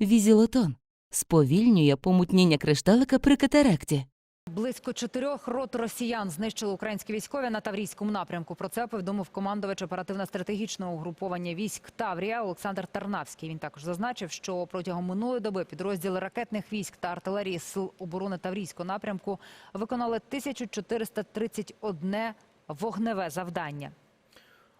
Візілотон сповільнює помутніння кришталика при катаракті. Близько чотирьох рот росіян знищили українські військові на Таврійському напрямку. Про це повідомив командувач оперативно-стратегічного угруповання військ Таврія Олександр Тарнавський. Він також зазначив, що протягом минулої доби підрозділи ракетних військ та артилерії сил оборони Таврійського напрямку виконали 1431 вогневе завдання.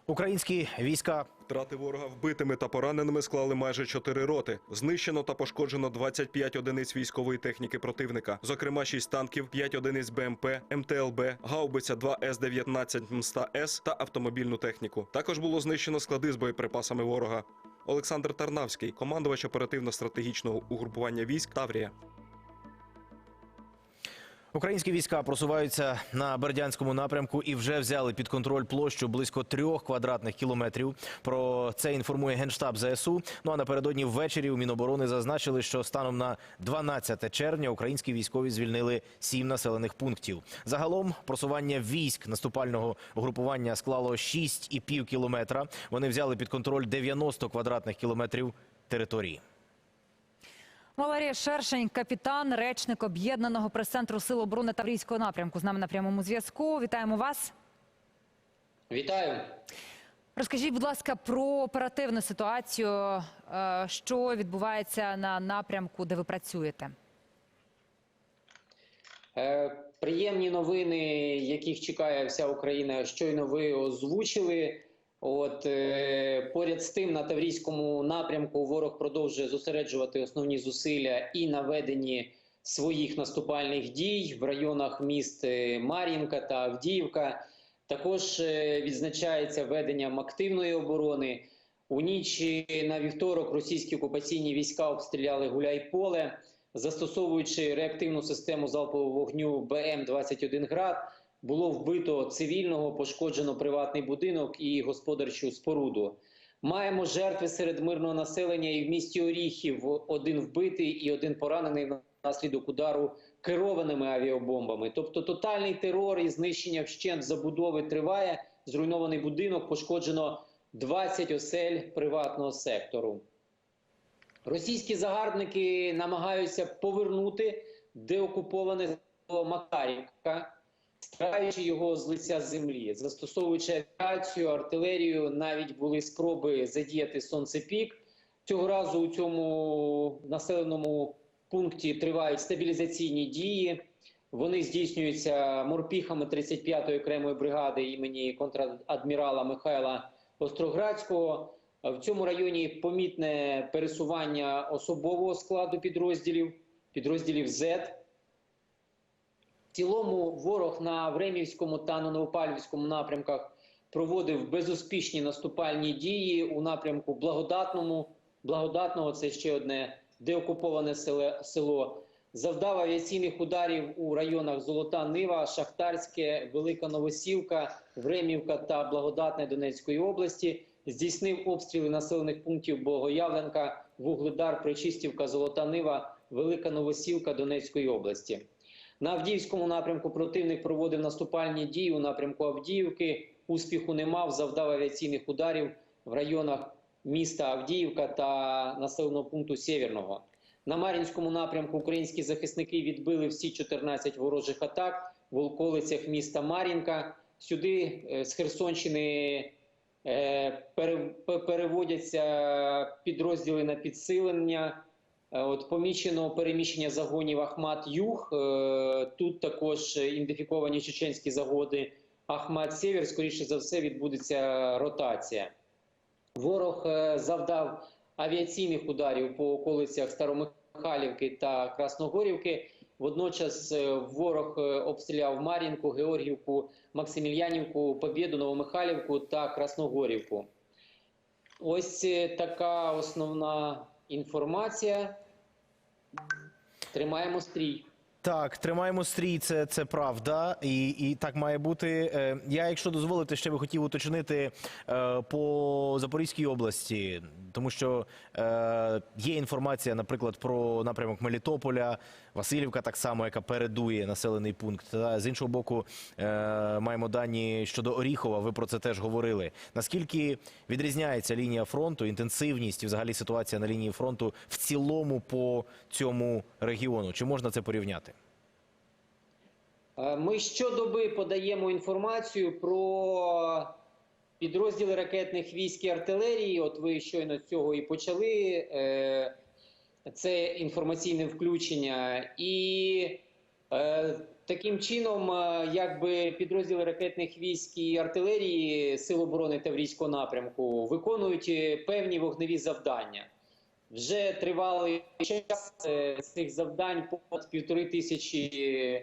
Українські війська Втрати ворога вбитими та пораненими склали майже 4 роти. Знищено та пошкоджено 25 одиниць військової техніки противника, зокрема 6 танків, 5 одиниць БМП, МТЛБ, гаубиця 2 С-19 МСТА-С та автомобільну техніку. Також було знищено склади з боєприпасами ворога. Олександр Тарнавський, командувач оперативно-стратегічного угрупування військ Таврія. Українські війська просуваються на Бердянському напрямку і вже взяли під контроль площу близько трьох квадратних кілометрів. Про це інформує генштаб ЗСУ. Ну а напередодні ввечері у Міноборони зазначили, що станом на 12 червня українські військові звільнили сім населених пунктів. Загалом просування військ наступального угрупування склало 6,5 кілометра. Вони взяли під контроль 90 квадратних кілометрів території. Валерія Шершень, капітан, речник об'єднаного прес-центру Сил оборони Таврійського напрямку. З нами на прямому зв'язку. Вітаємо вас. Вітаю. Розкажіть, будь ласка, про оперативну ситуацію, е, що відбувається на напрямку, де ви працюєте. Е, Приємні новини, яких чекає вся Україна, щойно ви озвучили. От е, поряд з тим на Таврійському напрямку ворог продовжує зосереджувати основні зусилля і на веденні своїх наступальних дій в районах міст е, Мар'їнка та Авдіївка. Також е, відзначається веденням активної оборони. У ніч на вівторок російські окупаційні війська обстріляли Гуляйполе, застосовуючи реактивну систему залпового вогню БМ-21 «Град», було вбито цивільного, пошкоджено приватний будинок і господарчу споруду. Маємо жертви серед мирного населення і в місті Оріхів один вбитий і один поранений внаслідок удару керованими авіабомбами. Тобто тотальний терор і знищення вщент забудови триває. Зруйнований будинок, пошкоджено 20 осель приватного сектору. Російські загарбники намагаються повернути деокуповане Макарівка, стираючи його з лиця землі, застосовуючи авіацію, артилерію, навіть були спроби задіяти сонцепік. Цього разу у цьому населеному пункті тривають стабілізаційні дії. Вони здійснюються морпіхами 35-ї окремої бригади імені контрадмірала Михайла Остроградського. В цьому районі помітне пересування особового складу підрозділів, підрозділів Z. Цілому ворог на Времівському та на Новопальівському напрямках проводив безуспішні наступальні дії у напрямку Благодатному. Благодатного це ще одне деокуповане село. Завдав авіаційних ударів у районах Золота Нива, Шахтарське, Велика Новосілка, Времівка та Благодатне Донецької області. Здійснив обстріли населених пунктів Богоявленка, Вугледар, Причистівка, Золота Нива, Велика Новосілка Донецької області. На Авдіївському напрямку противник проводив наступальні дії у напрямку Авдіївки. Успіху не мав, завдав авіаційних ударів в районах міста Авдіївка та населеного пункту Сєвєрного. На Мар'їнському напрямку українські захисники відбили всі 14 ворожих атак в околицях міста Мар'їнка. Сюди е, з Херсонщини е, пере- пе- переводяться підрозділи на підсилення. Е, От помічено переміщення загонів Ахмат Юг. Е, Тут також ідентифіковані чеченські загони Ахмат Сєвєр. Скоріше за все, відбудеться ротація. Ворог е, завдав авіаційних ударів по околицях Старомихайлівки та Красногорівки. Водночас ворог обстріляв Мар'їнку, Георгівку, Максимільянівку, Побєду, Новомихайлівку та Красногорівку. Ось така основна інформація. Тримаємо стрій. Так, тримаємо стрій, це, це правда, і, і так має бути. Е, Я, якщо дозволите, ще би хотів уточнити е, по Запорізькій області, тому що е, є інформація, наприклад, про напрямок Мелітополя, Васильівка, так само, яка передує населений пункт. Та, з іншого боку, е, маємо дані щодо Оріхова. Ви про це теж говорили. Наскільки відрізняється лінія фронту, інтенсивність і взагалі ситуація на лінії фронту в цілому по цьому регіону? Чи можна це порівняти? Е, Ми щодоби подаємо інформацію про підрозділи ракетних військ і артилерії. От ви щойно з цього і почали. Е, Це інформаційне включення. І е, таким чином, е, якби підрозділи ракетних військ і артилерії Сил оборони Таврійського напрямку виконують певні вогневі завдання. Вже тривалий час е, цих завдань понад півтори тисячі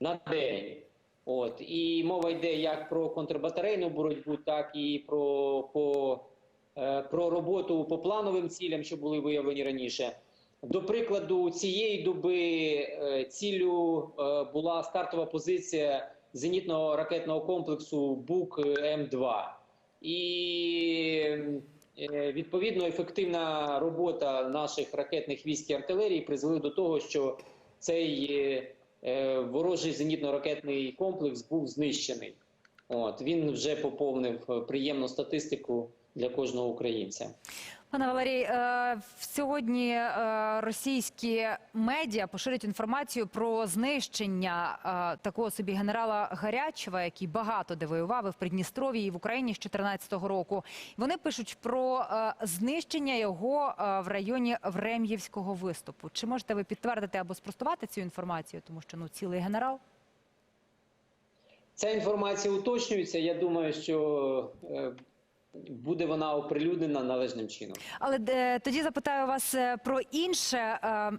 на день. От і мова йде як про контрбатарейну боротьбу, так і про, по, е, про роботу по плановим цілям, що були виявлені раніше. До прикладу, цієї доби е, ціллю е, була стартова позиція зенітного ракетного комплексу БУК М2. І відповідно ефективна робота наших ракетних військ і артилерії призвели до того, що цей ворожий зенітно-ракетний комплекс був знищений. От він вже поповнив е, приємну статистику для кожного українця. Пане Валерій, е, сьогодні е, російські медіа поширюють інформацію про знищення е, такого собі генерала Гарячева, який багато де воював і в Придністров'ї і в Україні з 2014 року. Вони пишуть про знищення його в районі Врем'ївського виступу. Чи можете ви підтвердити або спростувати цю інформацію? Тому що ну цілий генерал. Ця інформація уточнюється. Я думаю, що буде вона оприлюднена належним чином. Але де, тоді запитаю вас е, про інше. Е,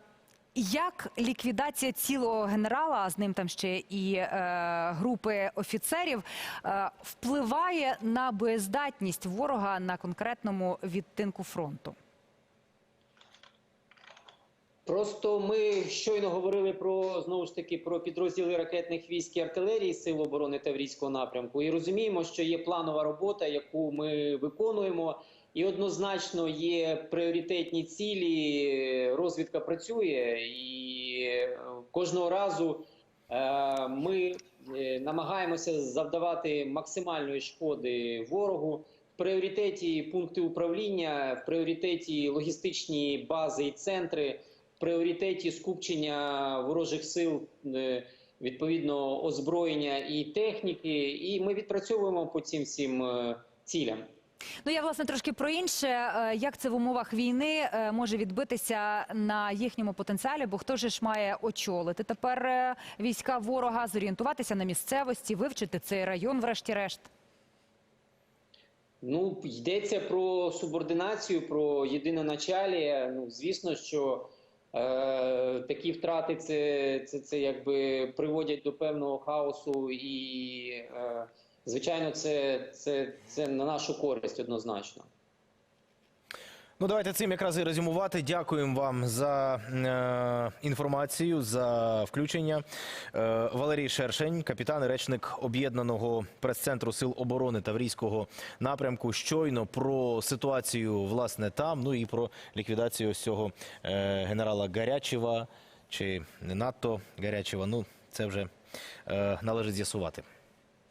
Як ліквідація цілого генерала, а з ним там ще і е, групи офіцерів, е, впливає на боєздатність ворога на конкретному відтинку фронту? Просто ми щойно говорили про знову ж таки про підрозділи ракетних військ і артилерії Сил оборони Таврійського напрямку, і розуміємо, що є планова робота, яку ми виконуємо, і однозначно є пріоритетні цілі. Розвідка працює, і е, кожного разу е, ми е, намагаємося завдавати максимальної шкоди ворогу. В пріоритеті пункти управління, в пріоритеті логістичні бази і центри пріоритеті скупчення ворожих сил, е, відповідно озброєння і техніки, і ми відпрацьовуємо по цим всім е, цілям. Ну я власне трошки про інше. Е, Як це в умовах війни може відбитися на їхньому потенціалі? Бо хто же ж має очолити тепер війська ворога, зорієнтуватися на місцевості, вивчити цей район, врешті-решт? Ну, йдеться про субординацію, про єдиноначалія. Ну, звісно, що такі втрати це, це, це якби приводять до певного хаосу, і, е, звичайно, це, це, це на нашу користь однозначно. Ну, давайте цим якраз і резюмувати. Дякуємо вам за е, інформацію, за включення. Е, Валерій Шершень, капітан і речник об'єднаного прес-центру Сил оборони Таврійського напрямку. Щойно про ситуацію власне там, ну і про ліквідацію ось цього е, генерала Гарячева чи не надто Гарячева. Ну, це вже е, належить з'ясувати.